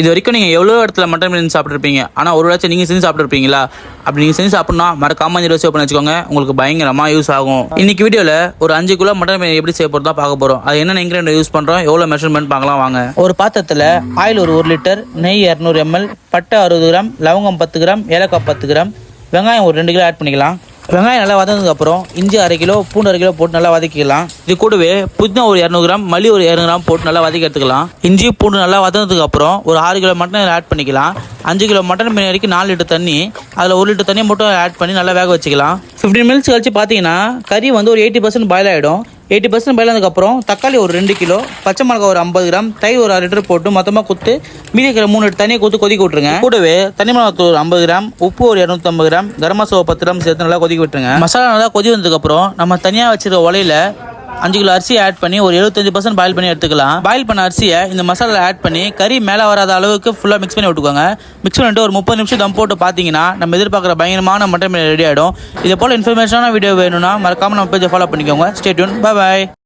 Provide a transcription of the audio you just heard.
இது வரைக்கும் நீங்கள் எவ்வளோ இடத்துல மட்டன் பிரியாணி சாப்பிட்ருப்பீங்க ஆனால் ஒரு வேளை நீங்கள் செஞ்சு சாப்பிட்ருப்பீங்களா அப்படி நீங்கள் செஞ்சு சாப்பிட்னா மறக்காம இந்த ரெசிபி பண்ணி வச்சுக்கோங்க. உங்களுக்கு பயங்கரமாக யூஸ் ஆகும். இன்னைக்கு வீடியோவில் ஒரு அஞ்சு கிலோ மட்டன் பிரியாணி எப்படி செய்ய போகிறதா பார்க்க போகிறோம் அது என்னென்ன இன்கிரியன்ட் யூஸ் பண்ணுறோம் எவ்வளோ மெஷர்மெண்ட் பார்க்கலாம் வாங்க. ஒரு பாத்திரத்தில் ஆயில் ஒரு ஒரு லிட்டர் நெய் இரநூறு எம்எல் பட்டை அறுபது கிராம் லவங்கம் பத்து கிராம் ஏலக்காய் பத்து கிராம் வெங்காயம் ஒரு ரெண்டு கிலோ ஆட் பண்ணிக்கலாம். வெங்காயம் நல்லா வதங்கினதுக்கு அப்புறம் இஞ்சி அரை கிலோ பூண்டு அரை கிலோ போட்டு நல்லா வதக்கிக்கலாம். இது கூடவே புதினா ஒரு இரநூறு கிராம் மல்லி ஒரு இரநூறு கிராம் போட்டு நல்லா வதக்கி எடுத்துக்கலாம். இஞ்சி பூண்டு நல்லா வதங்கினதுக்கு அப்புறம் ஒரு ஆறு கிலோ மட்டன் ஆட் பண்ணிக்கலாம். அஞ்சு கிலோ மட்டன் பிரியாணிக்கு நாலு லிட்டர் தண்ணி அதில் ஒரு லிட்டர் தண்ணி மட்டும் ஆட் பண்ணி நல்லா வேக வச்சுக்கலாம். ஃபிஃப்டீன் மினிட்ஸ் கழிச்சு பார்த்தீங்கன்னா கறி வந்து ஒரு எயிட்டி பர்சன்ட் பாயில் ஆகிடும் எயிட்டி பர்சன்ட் பாயிலானதுக்கப்புறம் தக்காளி ஒரு ரெண்டு கிலோ பச்சை மிளகாய் ஒரு ஐம்பது கிராம் தயிர் ஒரு அரை லிட்டர் போட்டு மொத்தமாக குத்து மீதி இருக்கிற மூணு லிட்டர் தண்ணியை கொடுத்து கொதிக்க விட்டுருங்க. கூடவே தனி மிளகாத்தூள் ஒரு ஐம்பது கிராம் உப்பு ஒரு இரநூத்தம்பது கிராம் கரம் மசாலா பத்து கிராம் சேர்த்து நல்லா கொதிக்க விட்டுருங்க. மசாலா நல்லா கொதி வந்ததுக்கப்புறம் நம்ம தனியாக வச்சுருக்க உலையில அஞ்சு கிலோ அரிசி ஆட் பண்ணி ஒரு எழுபத்தஞ்சு பர்சன்ட் பாயில் பண்ணி எடுத்துக்கலாம். பாயில் பண்ண அரிசியை இந்த மசாலா ஆட் பண்ணி கறி மேலே வராத அளவுக்கு ஃபுல்லாக மிக்ஸ் பண்ணி விட்டுக்கோங்க. மிக்ஸ் பண்ணிட்டு ஒரு முப்பது நிமிஷம் தம் போட்டு பார்த்தீங்கன்னா நம்ம எதிர்பார்க்குற பயங்கரமான மட்டன் ரெடி ஆகிடும் இதே போல் இன்ஃபர்மேஷனான வீடியோ வேணும்னா மறக்காமல் நம்ம பேஜை ஃபாலோ பண்ணிக்கோங்க. ஸ்டேட்யூன் பாய்